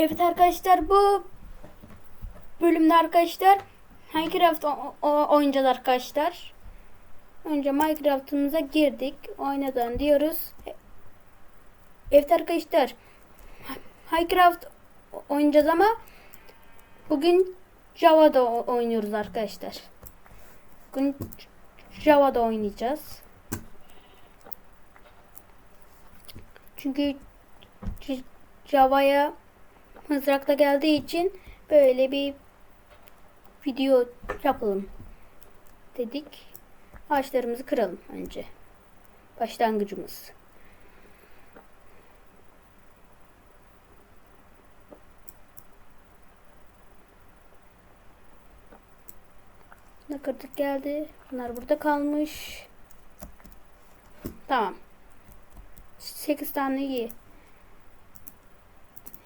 Evet arkadaşlar bu bölümde arkadaşlar Minecraft oynayacağız arkadaşlar. Önce Minecraft'ımıza girdik. Oynadan diyoruz. Evet arkadaşlar Minecraft oynayacağız ama bugün Java'da oynuyoruz arkadaşlar. Bugün Java'da oynayacağız. Çünkü Java'ya mızrakla geldiği için böyle bir video yapalım dedik. Ağaçlarımızı kıralım önce. Başlangıcımız. Ne kırdık geldi. Bunlar burada kalmış. Tamam. 8 tane iyi.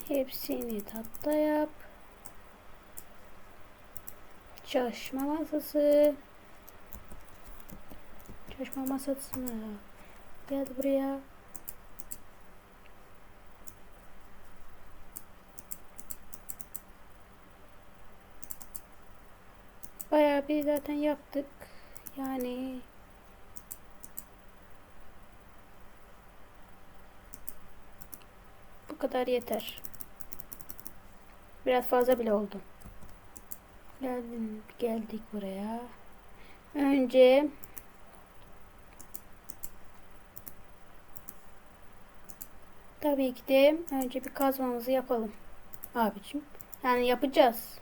Hepsini tatlı yap. Çalışma masası. Çalışma masasını gel buraya. Bayağı bir zaten yaptık. Yani bu kadar yeter. Biraz fazla bile oldu. Geldim, geldik buraya. Önce tabii ki de önce bir kazmamızı yapalım. Abicim. Yani yapacağız.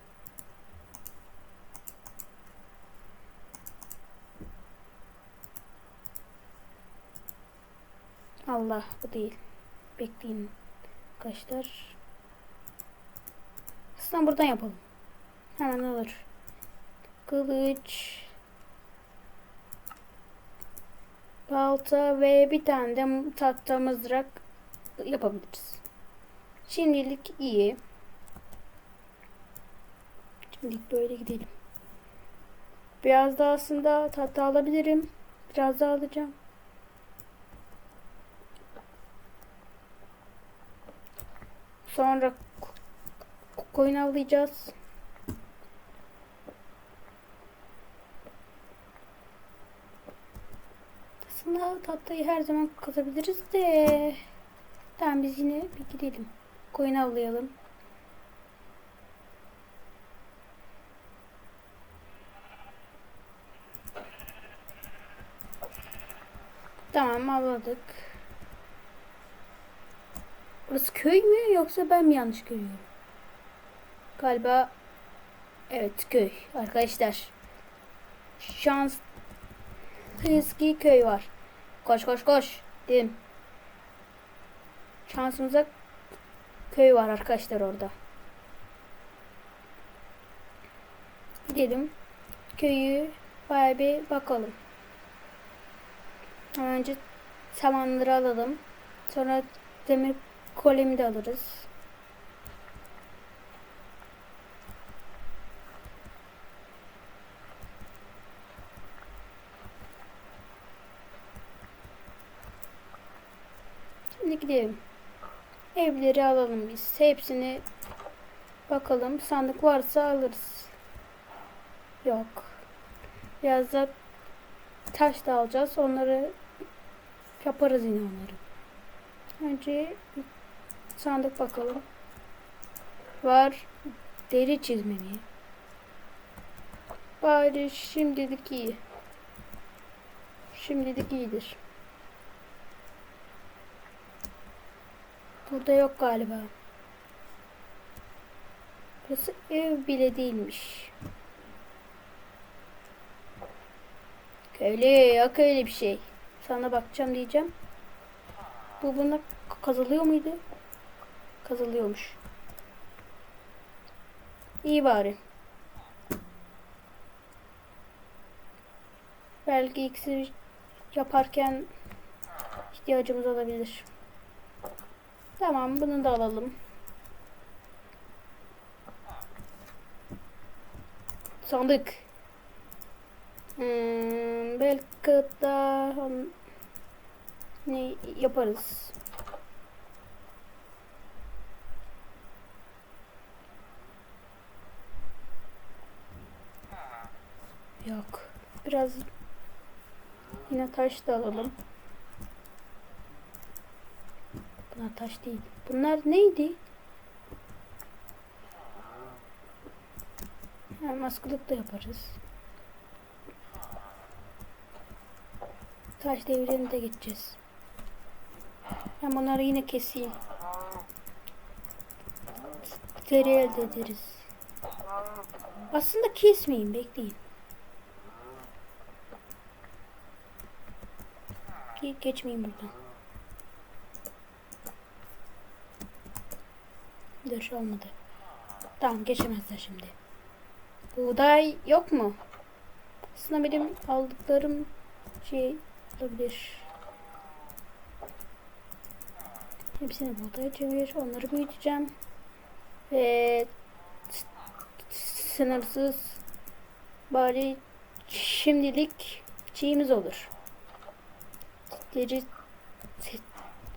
Allah bu değil. Bekleyin arkadaşlar. Aslında buradan yapalım. Hemen olur. Kılıç. Balta ve bir tane de tahta mızrak yapabiliriz. Şimdilik iyi. Şimdilik böyle gidelim. Biraz daha aslında tahta alabilirim. Biraz daha alacağım. Sonra koyun avlayacağız. Aslında tatlıyı her zaman kazabiliriz de. Tamam biz yine bir gidelim. Koyun avlayalım. Tamam avladık. Burası köy mü yoksa ben mi yanlış görüyorum? Galiba evet köy arkadaşlar. Şans Hızki köy var. Koş koş koş. Dedim. Şansımıza köy var arkadaşlar orada. Gidelim. Köyü baya bir bakalım. Önce samanları alalım. Sonra demir kolemi de alırız. Gidelim. Evleri alalım biz. Hepsini bakalım. Sandık varsa alırız. Yok. Biraz da taş da alacağız. Onları yaparız yine onları. Önce sandık bakalım. Var. Deri çizme mi? Bari şimdilik iyi. Şimdilik iyidir. Burada yok galiba. Burası ev bile değilmiş. Köylü yok öyle bir şey. Sana bakacağım diyeceğim. Bu buna kazılıyor muydu? Kazılıyormuş. İyi bari. Belki iksir yaparken ihtiyacımız olabilir. Tamam bunu da alalım. Sandık. Hmm, belki daha ne yaparız. Yok. Biraz yine taş da alalım. Bunlar taş değil. Bunlar neydi? Ha, maskılık da yaparız. Taş devrine de geçeceğiz. Ben bunları yine keseyim. Deri elde ederiz. Aslında kesmeyin bekleyin. Ge- Geçmeyin buradan. Dur olmadı. Tamam geçemezler şimdi. Buğday yok mu? Aslında benim aldıklarım şey olabilir. Hepsini buğdaya çevir. Onları büyüteceğim. Ve sınırsız bari şimdilik şeyimiz olur. Deri set,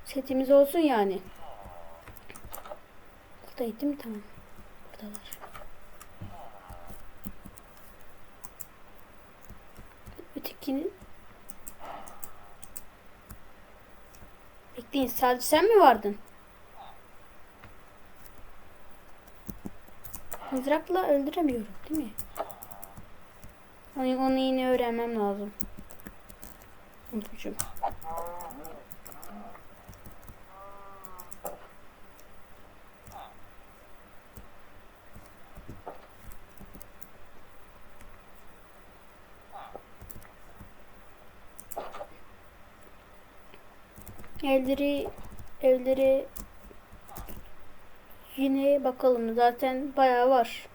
setimiz olsun yani. Buradaydı değil mi? Tamam. Buradalar. Ötekini Bekleyin sadece sen mi vardın? Mızrakla öldüremiyorum değil mi? Onu, onu yine öğrenmem lazım. Unutmuşum. Evleri evleri yine bakalım zaten bayağı var.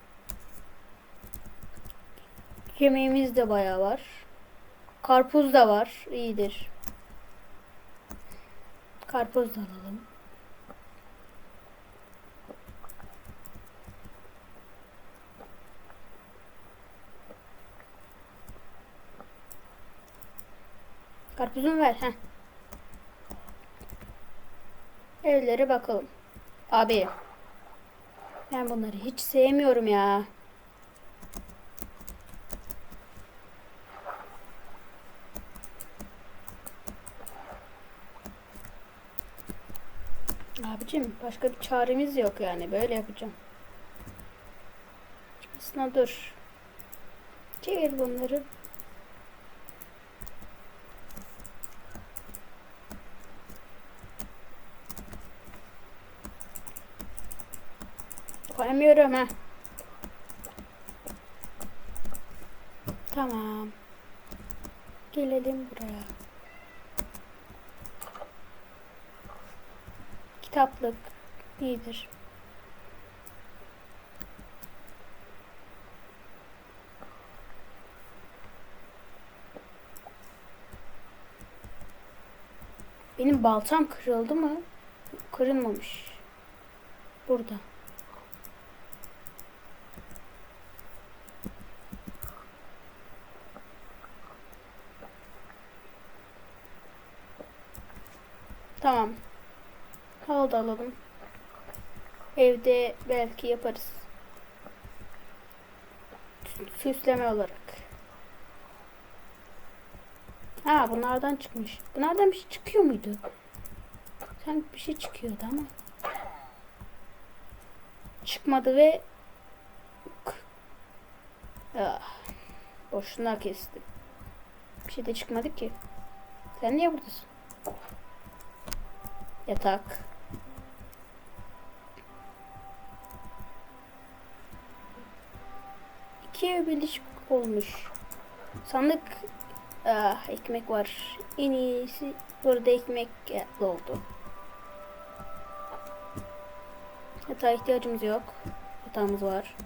Yemeğimiz de bayağı var. Karpuz da var. iyidir. Karpuz da alalım. Karpuzumu ver. Heh. Evlere bakalım. Abi. Ben bunları hiç sevmiyorum ya. Abicim başka bir çaremiz yok yani. Böyle yapacağım. Aslında dur. Çevir bunları. Koyamıyorum ha. Tamam. Gelelim buraya. Kitaplık iyidir. Benim baltam kırıldı mı? Kırılmamış. Burada. Tamam. Halı da alalım. Evde belki yaparız. Sü- Süsleme olarak. Ha bunlardan çıkmış. Bunlardan bir şey çıkıyor muydu? Sanki bir şey çıkıyordu ama. Çıkmadı ve ah, boşuna kestim. Bir şey de çıkmadı ki. Sen niye buradasın? Yatak. İki ev birleşik olmuş. Sandık ah, ekmek var. En iyisi burada ekmek oldu. Yatağa ihtiyacımız yok. Yatağımız var.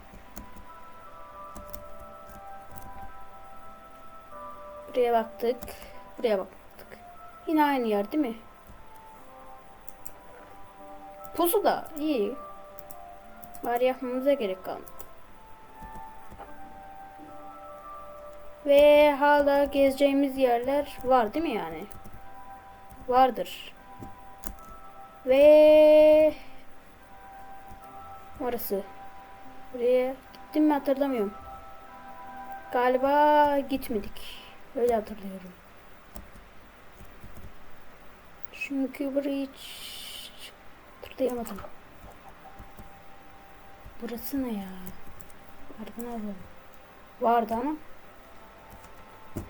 Buraya baktık. Buraya baktık. Yine aynı yer değil mi? Pusu da iyi. Bari yapmamıza gerek kalmadı. Ve hala gezeceğimiz yerler var değil mi yani? Vardır. Ve orası. Buraya gittim mi hatırlamıyorum. Galiba gitmedik. Öyle hatırlıyorum. Çünkü burayı hiç hatırlayamadım. Burası ne ya? Nereden alalım? Vardı ama.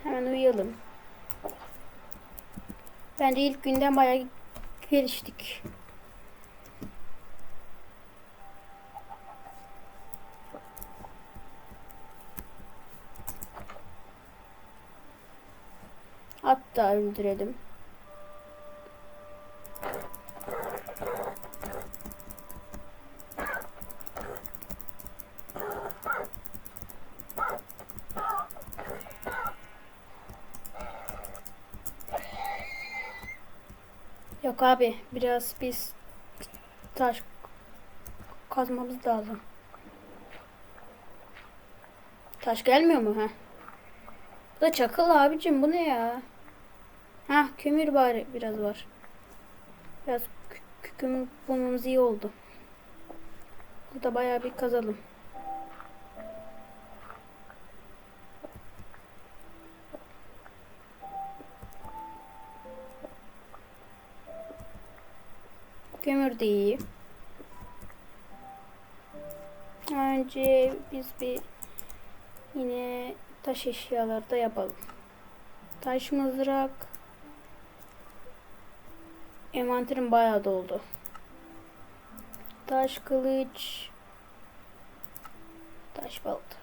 Hemen uyuyalım. Bence ilk günden bayağı geliştik. Hatta öldürelim. Yok abi biraz biz taş kazmamız lazım. Taş gelmiyor mu ha? Bu da çakıl abicim bu ne ya? Ha kömür bari biraz var. Biraz kömür bulmamız iyi oldu. Burada bayağı bir kazalım. De iyi. Önce biz bir yine taş eşyaları da yapalım. Taş mızrak. Envanterim bayağı doldu. Taş kılıç. Taş balta.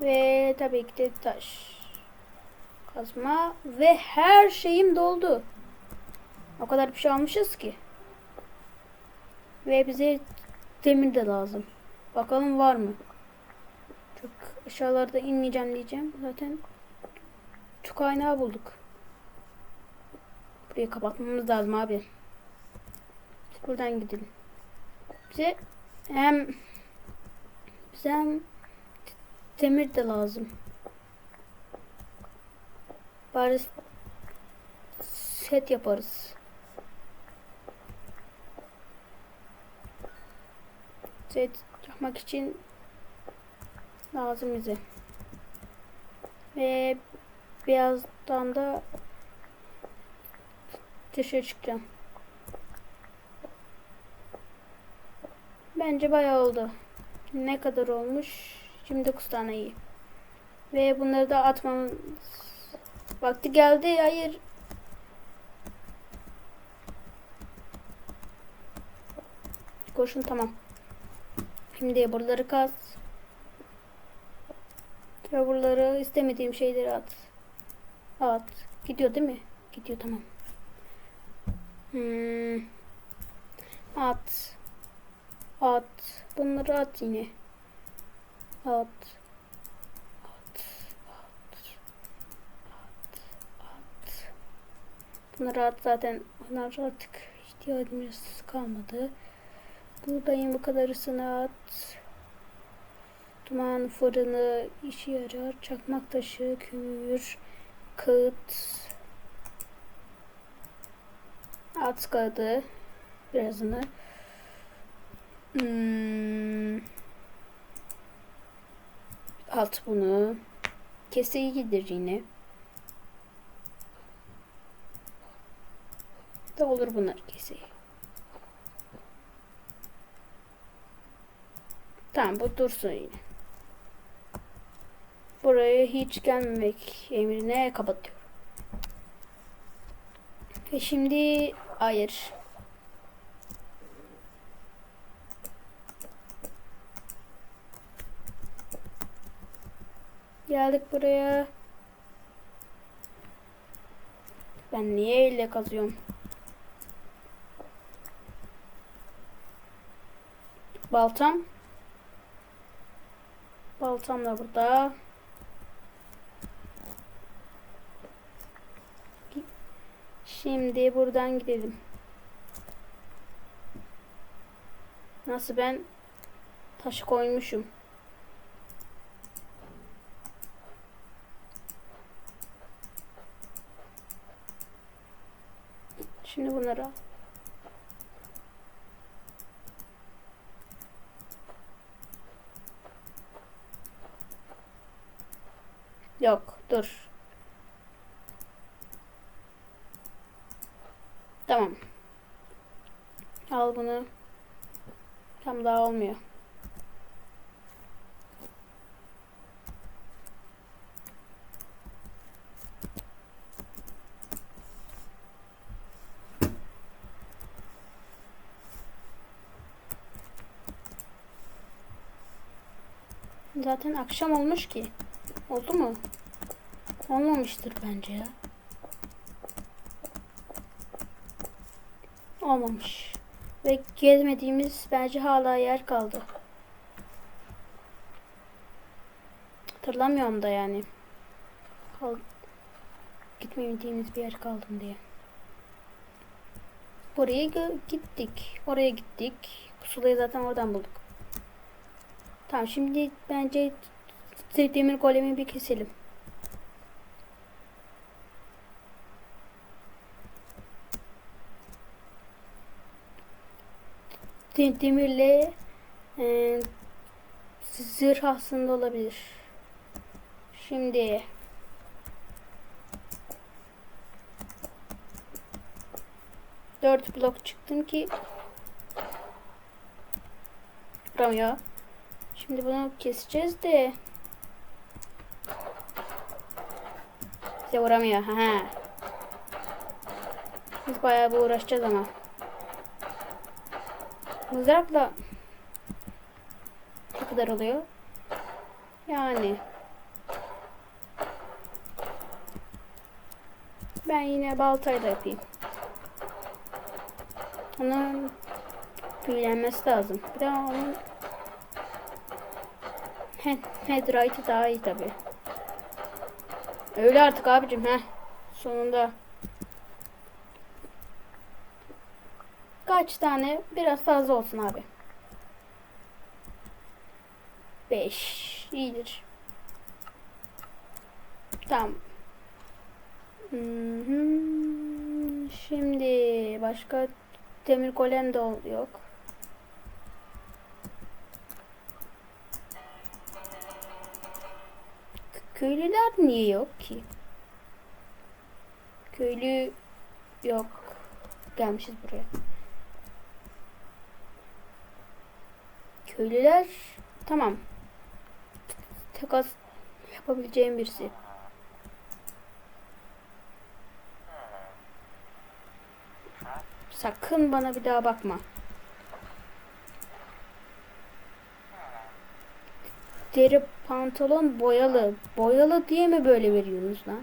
Ve tabii ki de taş. Kazma. Ve her şeyim doldu. O kadar bir şey almışız ki. Ve bize demir de lazım. Bakalım var mı? Çok aşağılarda inmeyeceğim diyeceğim. Zaten çok kaynağı bulduk. Burayı kapatmamız lazım abi. Buradan gidelim. Bize hem bize hem demir de lazım. Bari set yaparız. Set yapmak için lazım bize. Ve birazdan da dışarı çıkacağım. Bence bayağı oldu. Ne kadar olmuş? 29 tane iyi. Ve bunları da atmamın vakti geldi. Hayır. Koşun tamam. Şimdi buraları kaz. Ve buraları istemediğim şeyleri at. At. Gidiyor değil mi? Gidiyor tamam. Hmm. At. At. Bunları at yine. At. At. At. At. At. Bunları at zaten. Onlar artık ihtiyacımız kalmadı. Buradayım bu kadarısını at. Duman fırını işe yarar. Çakmak taşı, kömür, kağıt. At kağıdı. Birazını. Hmm. At bunu. Keseyi gidir yine. Da olur bunlar keseyi. Tamam bu dursun yine. Buraya hiç gelmemek emrine kapatıyorum. Ve şimdi hayır. Geldik buraya. Ben niye elle kazıyorum? Baltam. Baltam da burada. Şimdi buradan gidelim. Nasıl ben taşı koymuşum. Şimdi bunları al. Yok dur. Tamam. Al bunu. Tam daha olmuyor. Zaten akşam olmuş ki. Oldu mu? Olmamıştır bence ya. Olmamış. Ve gezmediğimiz bence hala yer kaldı. Hatırlamıyorum da yani. Kal gitmediğimiz bir yer kaldım diye. Buraya gittik. Oraya gittik. Pusulayı zaten oradan bulduk. Tamam şimdi bence demir golemi bir keselim. De- Demirle e, zırh aslında olabilir. Şimdi dört blok çıktım ki vuramıyor. Şimdi bunu keseceğiz de bize vuramıyor. Ha. Biz bayağı bir uğraşacağız ama. Mızrakla ne kadar oluyor? Yani ben yine baltayla yapayım. Onun büyülenmesi lazım. Bir de onun He, Headright'ı daha iyi tabi. Öyle artık abicim he. Sonunda. Kaç tane? Biraz fazla olsun abi. 5. İyidir. Tamam. Hı hı. Şimdi başka demir golem de yok. Köylüler niye yok ki? Köylü yok. Gelmişiz buraya. Köylüler tamam. Takas yapabileceğim birisi. Sakın bana bir daha bakma. Deri pantolon boyalı. Boyalı diye mi böyle veriyorsunuz lan?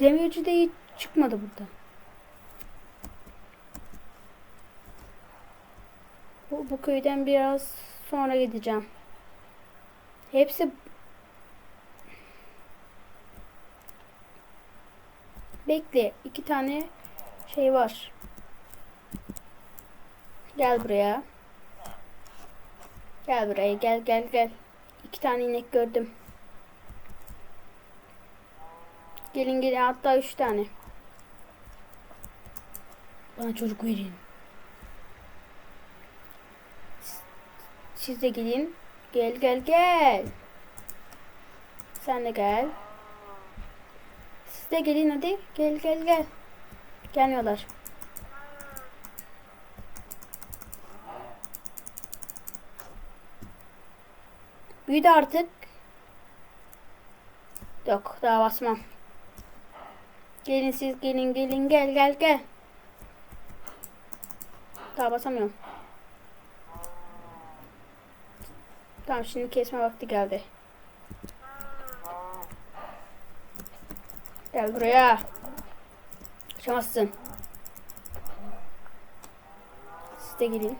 Demirci de hiç çıkmadı burada. Bu, bu köyden biraz sonra gideceğim. Hepsi Bekle. iki tane şey var. Gel buraya. Gel buraya gel gel gel. İki tane inek gördüm. Gelin gelin hatta üç tane. Bana çocuk verin. Siz de gelin. Gel gel gel. Sen de gel. Siz de gelin hadi. Gel gel gel. Gelmiyorlar. Büyüdü artık. Yok daha basmam. Gelin siz gelin gelin gel gel gel. Daha basamıyorum. Tamam şimdi kesme vakti geldi. Gel buraya. Kaçamazsın. Siz de gelin.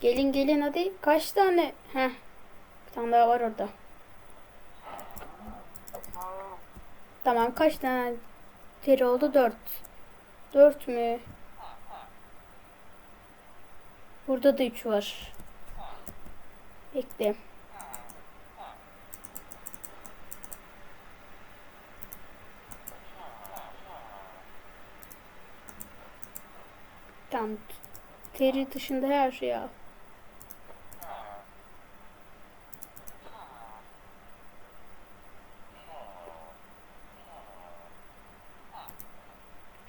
Gelin gelin hadi. Kaç tane? Heh. Bir tane daha var orada. Tamam kaç tane deri oldu? Dört. Dört mü? Burada da üç var. Bekle. Tamam. Teri dışında her şeyi al.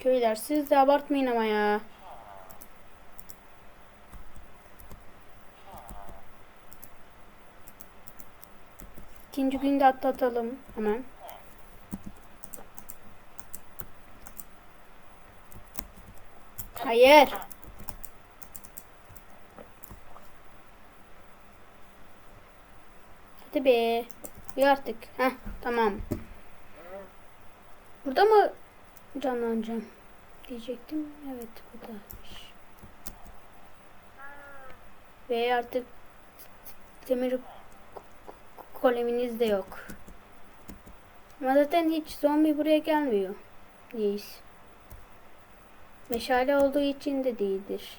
Köyler siz de abartmayın ama ya. İkinci günde atlatalım hemen. Hayır. Hadi be. Uyu artık. Heh tamam. Burada mı canlanacağım? Diyecektim. Evet buradaymış. Ve artık demir koleminiz de yok. Ama zaten hiç zombi buraya gelmiyor. Neyse. Meşale olduğu için de değildir.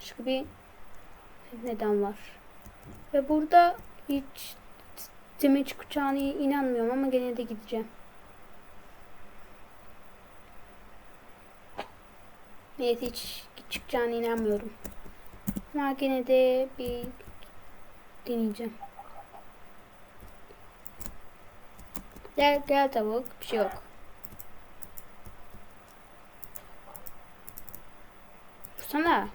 Başka bir neden var. Ve burada hiç demir çıkacağına inanmıyorum ama gene de gideceğim. Evet hiç çıkacağına inanmıyorum. Ama gene de bir deneyeceğim. Gel gel tavuk bir şey yok. Sana.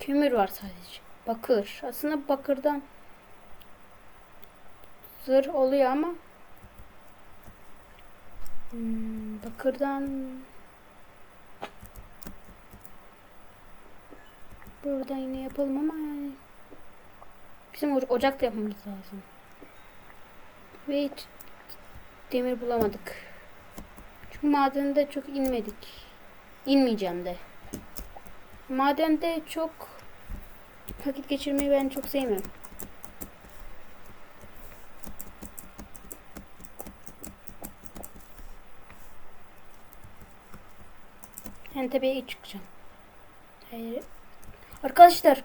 Kömür var sadece. Bakır. Aslında bakırdan zırh oluyor ama hmm, bakırdan burada yine yapalım ama yani bizim o- ocak da yapmamız lazım. Ve hiç demir bulamadık. Çünkü madende çok inmedik. İnmeyeceğim de. Madende çok vakit geçirmeyi ben çok sevmiyorum. Ben tepeye çıkacağım. Hayır. Arkadaşlar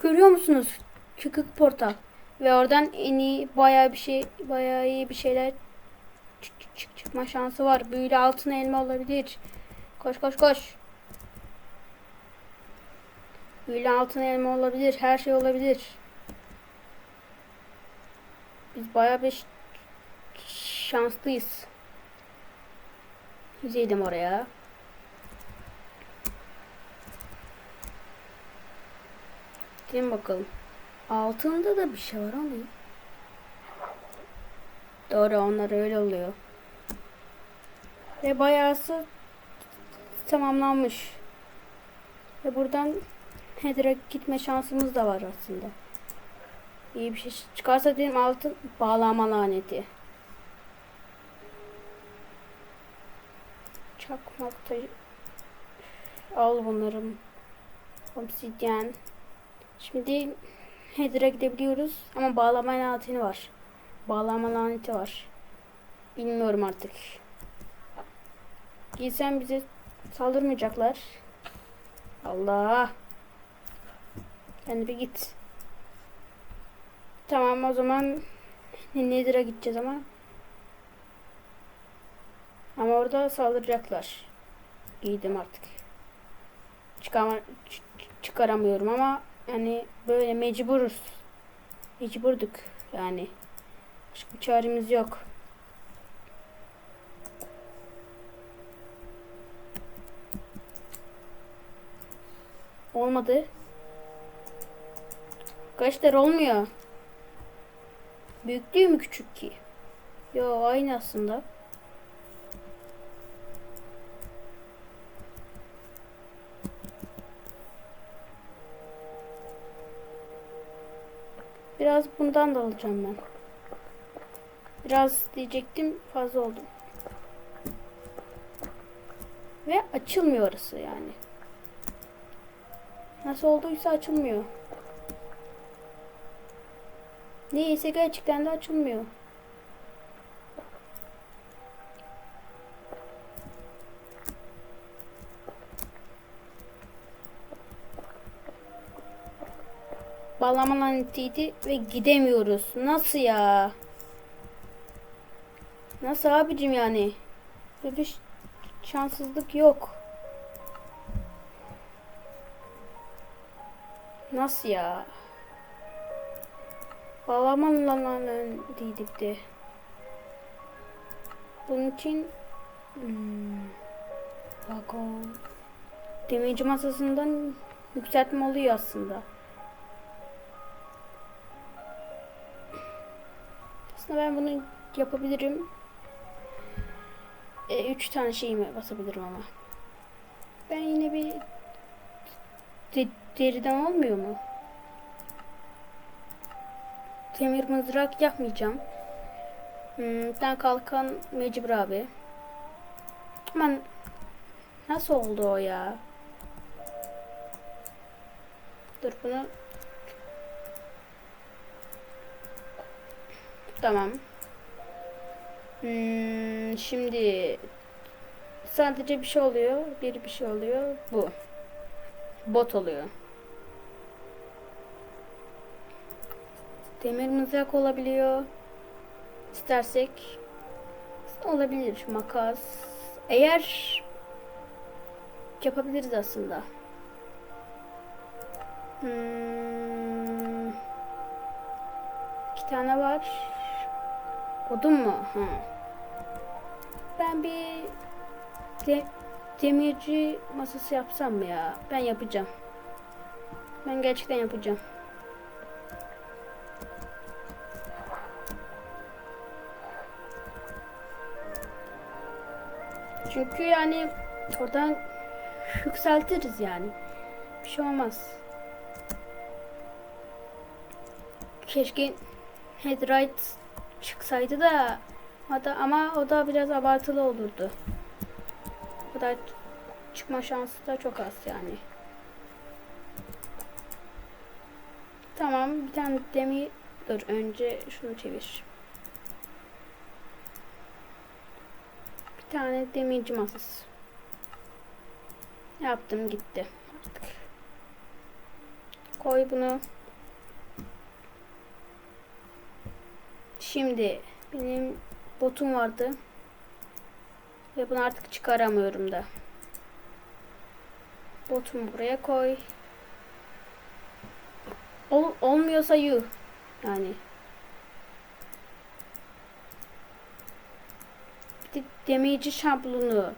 görüyor musunuz? Çıkık portal. Ve oradan en iyi bayağı bir şey bayağı iyi bir şeyler çık, çık, çıkma şansı var. Büyülü altın elma olabilir. Koş koş koş. Büyülü altın elma olabilir. Her şey olabilir. Biz bayağı bir şanslıyız. Yüzeydim oraya. Gidelim bakalım. Altında da bir şey var ama. Doğru onlar öyle oluyor. Ve bayağısı tamamlanmış. Ve buradan Heather'a gitme şansımız da var aslında. İyi bir şey çıkarsa dedim altın bağlama laneti. Çakmak. Al bunların. Obsidyen. Şimdi Heather'a gidebiliyoruz ama bağlama laneti var. Bağlama laneti var. Bilmiyorum artık. Giysem bize saldırmayacaklar. Allah. De bir git. Tamam o zaman Nether'a gideceğiz ama. Ama orada saldıracaklar. Giydim artık. Çıkama, çıkaramıyorum ama yani böyle mecburuz. Mecburduk yani. Başka bir çaremiz yok. Olmadı. Arkadaşlar olmuyor. Büyük değil mi küçük ki? Yo aynı aslında. Biraz bundan da alacağım ben. Biraz diyecektim fazla oldu. Ve açılmıyor orası yani. Nasıl olduysa açılmıyor. Neyse gerçekten de açılmıyor. Bağlama lanetiydi ve gidemiyoruz. Nasıl ya? Nasıl abicim yani? Böyle bir şanssızlık yok. Nasıl ya? Bağlama lanetiydi bir. Bunun için hmm, vagon demirci masasından yükseltme oluyor aslında. Aslında ben bunu yapabilirim. E, üç tane şeyime basabilirim ama. Ben yine bir de- deriden olmuyor mu? Demir mızrak yapmayacağım. Hmm, kalkan mecbur abi. Aman nasıl oldu o ya? Dur bunu. Tamam. Hmm, şimdi sadece bir şey oluyor. Bir bir şey oluyor. Bu. Bot oluyor. Demir mızrak olabiliyor. İstersek olabilir makas. Eğer yapabiliriz aslında. Hmm. İki tane var. Odun mu? Hı. Ben bir de- demirci masası yapsam mı ya? Ben yapacağım. Ben gerçekten yapacağım. Çünkü yani oradan yükseltiriz yani. Bir şey olmaz. Keşke Headlight çıksaydı da da- ama o da biraz abartılı olurdu. O kadar çıkma şansı da çok az yani. Tamam bir tane demir dur önce şunu çevir. Bir tane demirci masası. Yaptım gitti artık. Koy bunu. Şimdi benim botum vardı. Ve bunu artık çıkaramıyorum da. Botumu buraya koy. Ol, olmuyorsa yuh. Yani. Bir de demirci şablonu.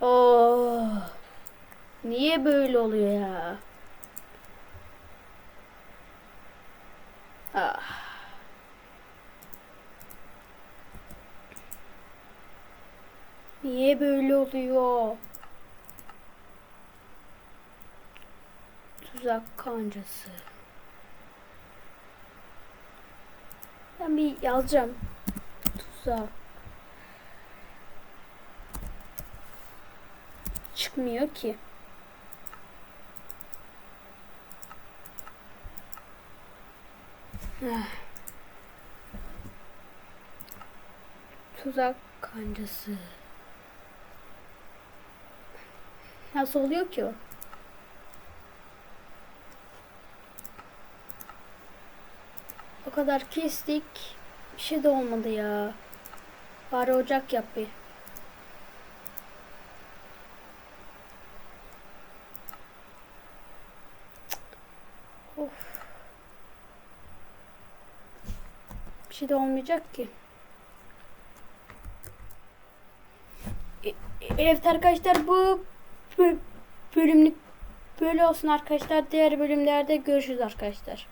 Oh. Niye böyle oluyor ya? Ah. Niye böyle oluyor? Tuzak kancası. Ben bir yazacağım. Tuzak. Çıkmıyor ki. Tuzak kancası. Nasıl oluyor ki o? O kadar kestik. Bir şey de olmadı ya. Bari ocak yap bir. Bir şey de olmayacak ki. E- Evet arkadaşlar bu bö- bölümlük böyle olsun arkadaşlar. Diğer bölümlerde görüşürüz arkadaşlar.